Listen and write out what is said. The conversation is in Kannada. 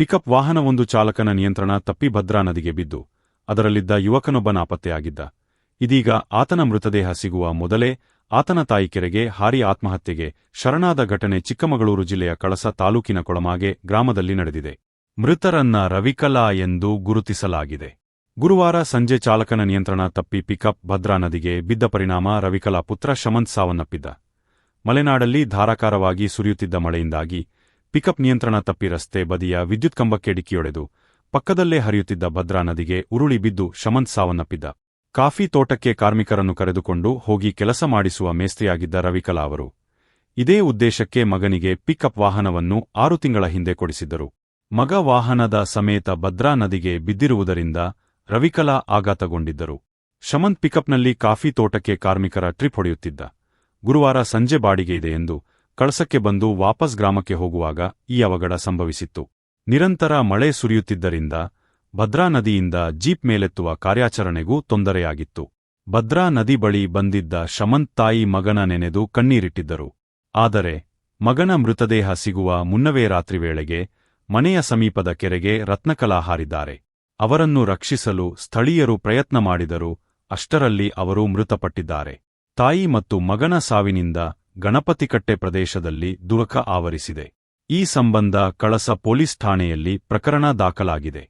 ಪಿಕಪ್ ವಾಹನವೊಂದು ಚಾಲಕನ ನಿಯಂತ್ರಣ ತಪ್ಪಿ ಭದ್ರಾ ನದಿಗೆ ಬಿದ್ದು, ಅದರಲ್ಲಿದ್ದ ಯುವಕನೊಬ್ಬ ನಾಪತ್ತೆಯಾಗಿದ್ದ ಇದೀಗ ಆತನ ಮೃತದೇಹ ಸಿಗುವ ಮೊದಲೇ ಆತನ ತಾಯಿ ಕೆರೆಗೆ ಹಾರಿ ಆತ್ಮಹತ್ಯೆಗೆ ಶರಣಾದ ಘಟನೆ ಚಿಕ್ಕಮಗಳೂರು ಜಿಲ್ಲೆಯ ಕಳಸ ತಾಲೂಕಿನ ಕೊಳಮಾಗೆ ಗ್ರಾಮದಲ್ಲಿ ನಡೆದಿದೆ. ಮೃತರನ್ನ ರವಿಕಲಾ ಎಂದು ಗುರುತಿಸಲಾಗಿದೆ. ಗುರುವಾರ ಸಂಜೆ ಚಾಲಕನ ನಿಯಂತ್ರಣ ತಪ್ಪಿ ಪಿಕಪ್ ಭದ್ರಾ ನದಿಗೆ ಬಿದ್ದ ಪರಿಣಾಮ ರವಿಕಲಾ ಪುತ್ರ ಶಮಂತ್ ಸಾವನ್ನಪ್ಪಿದ್ದ. ಮಲೆನಾಡಲ್ಲಿ ಧಾರಾಕಾರವಾಗಿ ಸುರಿಯುತ್ತಿದ್ದ ಮಳೆಯಿಂದಾಗಿ ಪಿಕಪ್ ನಿಯಂತ್ರಣ ತಪ್ಪಿ ರಸ್ತೆ ಬದಿಯ ವಿದ್ಯುತ್ ಕಂಬಕ್ಕೆ ಡಿಕ್ಕಿಯೊಡೆದು ಪಕ್ಕದಲ್ಲೇ ಹರಿಯುತ್ತಿದ್ದ ಭದ್ರಾ ನದಿಗೆ ಉರುಳಿ ಬಿದ್ದು ಶಮಂತ್ ಸಾವನ್ನಪ್ಪಿದ್ದ. ಕಾಫಿ ತೋಟಕ್ಕೆ ಕಾರ್ಮಿಕರನ್ನು ಕರೆದುಕೊಂಡು ಹೋಗಿ ಕೆಲಸ ಮಾಡಿಸುವ ಮೇಸ್ತ್ರಿಯಾಗಿದ್ದ ರವಿಕಲಾ ಅವರು. ಇದೇ ಉದ್ದೇಶಕ್ಕೆ ಮಗನಿಗೆ ಪಿಕಪ್ ವಾಹನವನ್ನು ಆರು ತಿಂಗಳ ಹಿಂದೆ ಕೊಡಿಸಿದ್ದರು. ಮಗ ವಾಹನದ ಸಮೇತ ಭದ್ರಾ ನದಿಗೆ ಬಿದ್ದಿರುವುದರಿಂದ ರವಿಕಲಾ ಆಘಾತಗೊಂಡಿದ್ದರು. ಶಮಂತ್ ಪಿಕಪ್ನಲ್ಲಿ ಕಾಫಿ ತೋಟಕ್ಕೆ ಕಾರ್ಮಿಕರ ಟ್ರಿಪ್ ಹೊಡೆಯುತ್ತಿದ್ದ. ಗುರುವಾರ ಸಂಜೆ ಬಾಡಿಗೆ ಇದೆ ಎಂದು ಕಳಸಕ್ಕೆ ಬಂದು ವಾಪಸ್ ಗ್ರಾಮಕ್ಕೆ ಹೋಗುವಾಗ ಈ ಅವಘಡ ಸಂಭವಿಸಿತ್ತು. ನಿರಂತರ ಮಳೆ ಸುರಿಯುತ್ತಿದ್ದರಿಂದ ಭದ್ರಾ ನದಿಯಿಂದ ಜೀಪ್ ಮೇಲೆತ್ತುವ ಕಾರ್ಯಾಚರಣೆಗೂ ತೊಂದರೆಯಾಗಿತ್ತು. ಭದ್ರಾ ನದಿ ಬಳಿ ಬಂದಿದ್ದ ಶಮಂತ್ ತಾಯಿ ಮಗನ ನೆನೆದು ಕಣ್ಣೀರಿಟ್ಟಿದ್ದರು. ಆದರೆ ಮಗನ ಮೃತದೇಹ ಸಿಗುವ ಮುನ್ನವೇ ರಾತ್ರಿ ವೇಳೆಗೆ ಮನೆಯ ಸಮೀಪದ ಕೆರೆಗೆ ರತ್ನಕಲಾ ಹಾರಿದ್ದಾರೆ. ಅವರನ್ನು ರಕ್ಷಿಸಲು ಸ್ಥಳೀಯರು ಪ್ರಯತ್ನ ಮಾಡಿದರು ಅಷ್ಟರಲ್ಲಿ ಅವರು ಮೃತಪಟ್ಟಿದ್ದಾರೆ. ತಾಯಿ ಮತ್ತು ಮಗನ ಸಾವಿನಿಂದ ಗಣಪತಿಕಟ್ಟೆ ಪ್ರದೇಶದಲ್ಲಿ ದುರಕ ಆವರಿಸಿದೆ. ಈ ಸಂಬಂಧ ಕಳಸ ಪೊಲೀಸ್ ಠಾಣೆಯಲ್ಲಿ ಪ್ರಕರಣ ದಾಖಲಾಗಿದೆ.